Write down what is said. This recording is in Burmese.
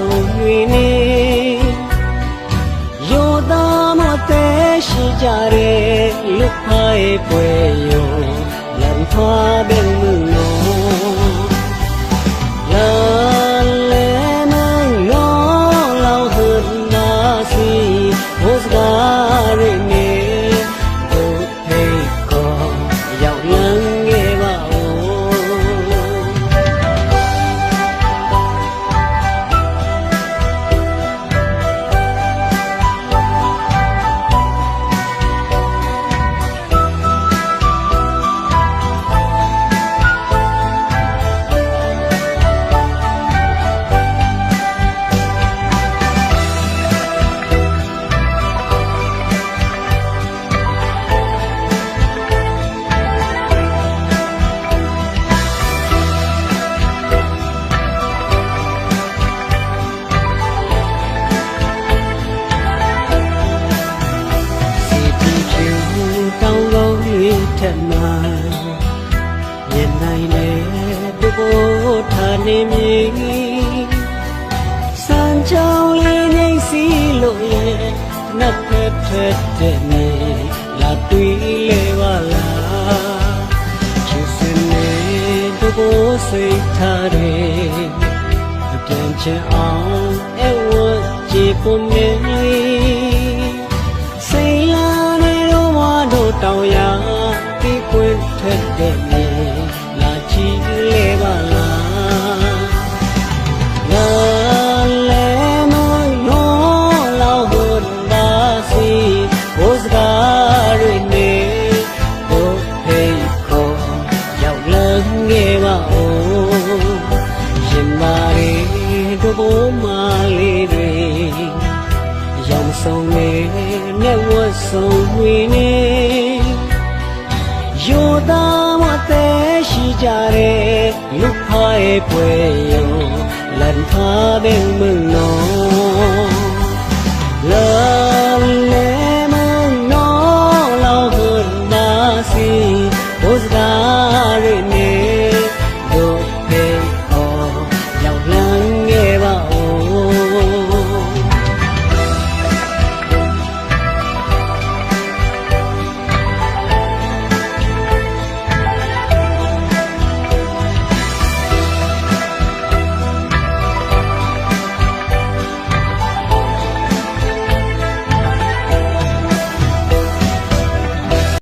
sầu nguy ni yo da mo lúc hai quê yo lần thoa bên mừng nó là lẽ nay ngó lao hơn na si hốt gái မှမြင်နိုင်လေတဘောထားနေမြည်စံချောင်းလေးနေစီလို့ရဲ့နတ်ဖက်ဖက်တဲ့နေလာတွေ့လေပါလားချစ်စင်နေတဘောစိတ်ထားတယ်အပြန်ချင်အောင်အဝတ်ကြည်ပုံနေစိတ်လာနေတော့မတို့တောင်ရ yaw song ne ne wo song wi ne ယူသားမတဲ့ရှိကြတဲ့လူဖိုင်ပွဲရောလန်ထားတဲ့မနော